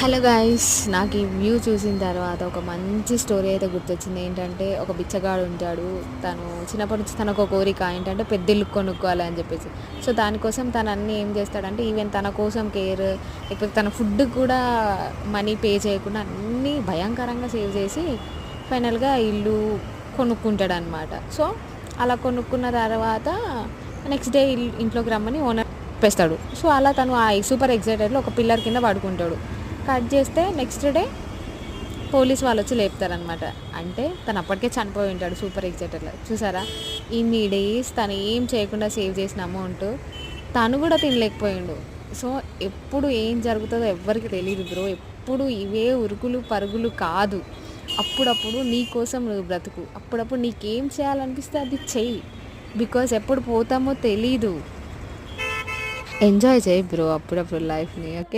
Hello guys నాకు ఈ view చూసిన తర్వాత ఒక మంచి స్టోరీ అయితే గుర్తొచ్చింది. ఏంటంటే ఒక బిచ్చగాడు ఉంటాడు. తను చిన్నప్పటి నుంచి తనకు ఒక కోరిక ఏంటంటే పెద్ద ఇల్లు కొనుక్కోవాలి అని చెప్పేసి. సో దానికోసం తను అన్నీ ఏం చేస్తాడంటే ఈవెన్ తన కోసం కేర్ లేకపోతే తన ఫుడ్ కూడా మనీ పే చేయకుండా అన్నీ భయంకరంగా సేవ్ చేసి ఫైనల్గా ఇల్లు కొనుక్కుంటాడు అనమాట సో అలా కొనుక్కున్న తర్వాత నెక్స్ట్ డే ఇంట్లోకి రమ్మని ఓనర్ పెస్తాడు సో అలా తను ఆ సూపర్ ఎగ్జైటెడ్లో ఒక పిల్లర్ కింద పడుకుంటాడు. కట్ చేస్తే నెక్స్ట్ డే పోలీస్ వాళ్ళు వచ్చి లేపుతారనమాట అంటే తను అప్పటికే చనిపోయి ఉంటాడు సూపర్ ఎగ్జైటర్లో. చూసారా? ఇన్ని డేస్ తను ఏం చేయకుండా సేవ్ చేసిన అమౌంట్ తను కూడా తినలేకపోయిండు. సో ఎప్పుడు ఏం జరుగుతుందో ఎవ్వరికి తెలియదు బ్రో. ఎప్పుడు ఇవే ఉరుకులు పరుగులు కాదు. అప్పుడప్పుడు నీ కోసం నువ్వు బ్రతుకు. అప్పుడప్పుడు నీకేం చేయాలనిపిస్తే అది చెయ్యి. బికాజ్ ఎప్పుడు పోతామో తెలీదు. ఎంజాయ్ చేయి బ్రో అప్పుడప్పుడు లైఫ్ని ఓకే?